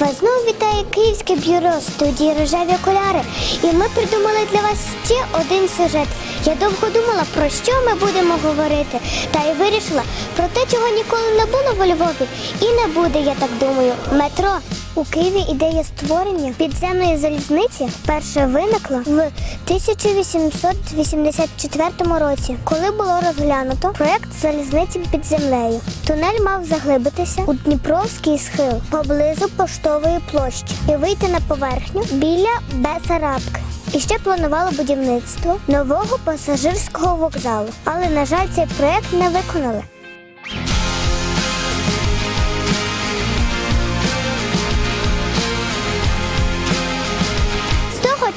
Вас знову вітає Київське бюро студії Рожеві окуляри. І ми придумали для вас ще один сюжет. Я довго думала, про що ми будемо говорити, та й вирішила про те, чого ніколи не було в Львові. І не буде, я так думаю. Метро. У Києві ідея створення підземної залізниці вперше виникла в 1884 році, коли було розглянуто проект залізниці під землею. Тунель мав заглибитися у Дніпровський схил поблизу поштової площі і вийти на поверхню біля Бесарабки. І ще планувало будівництво нового пасажирського вокзалу. Але, на жаль, цей проект не виконали.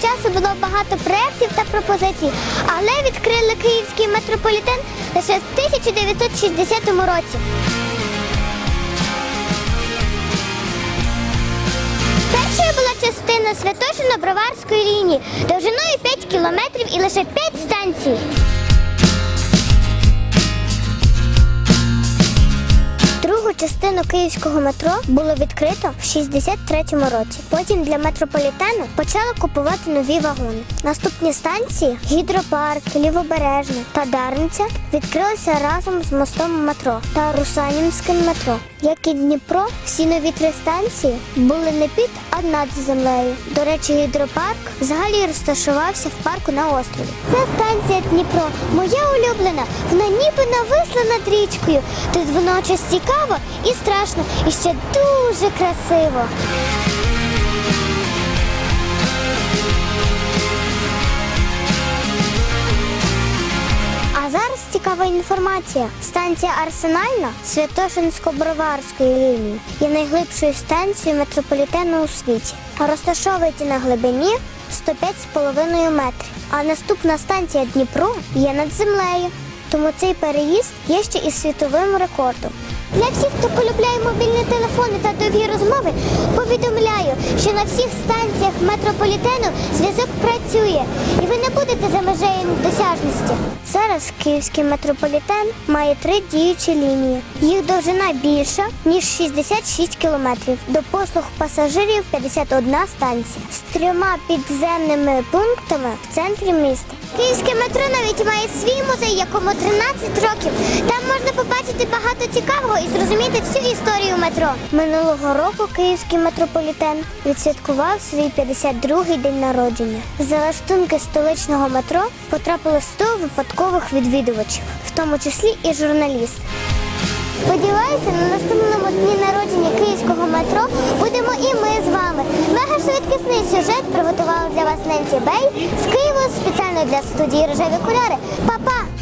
Часу було багато проєктів та пропозицій, але відкрили київський метрополітен лише в 1960 році. Першою була частина Святошино-Броварської лінії довжиною 5 кілометрів і лише 5 станцій. Частину київського метро було відкрито в 63-му році. Потім для метрополітену почали купувати нові вагони. Наступні станції гідропарк, лівобережне та Дарниця відкрилися разом з мостом метро та Русанівським метро. Як і Дніпро, всі нові три станції були не під, а над землею. До речі, гідропарк взагалі розташувався в парку на острові. Це станція Дніпро, моя улюблена. Вона ніби нависла над річкою. Тут водночас цікаво і страшно, і ще дуже красиво. А зараз цікава інформація. Станція Арсенальна Святошинсько-Броварської лінії є найглибшою станцією метрополітену у світі. Розташовується на глибині 105,5 метрів. А наступна станція Дніпро є над землею. Тому цей переїзд є ще і світовим рекордом. Для всіх, хто полюбляє мобільні телефони та довгі розмови, повідомляю, що на всіх станціях метрополітену зв'язок працює, і ви не будете за межею досяжності. Зараз київський метрополітен має три діючі лінії. Їх довжина більша ніж 66 кілометрів. До послуг пасажирів 51 станція з трьома підземними пунктами в центрі міста. Київське метро навіть має свій музей, якому 13 років. Там можна побачити багато цікавого і зрозуміти всю історію метро. Минулого року київський метрополітен відсвяткував свій 52-й день народження. За лаштунки столичного метро потрапило 100 випадкових відвідувачів, в тому числі і журналіст. Сподіваюся, на наступному дні народження київського метро будемо і ми з вами. Мега швидкісний сюжет приготувала для вас Ненсі Бей з Києва спеціально для студії Рожеві куляри. Па-па!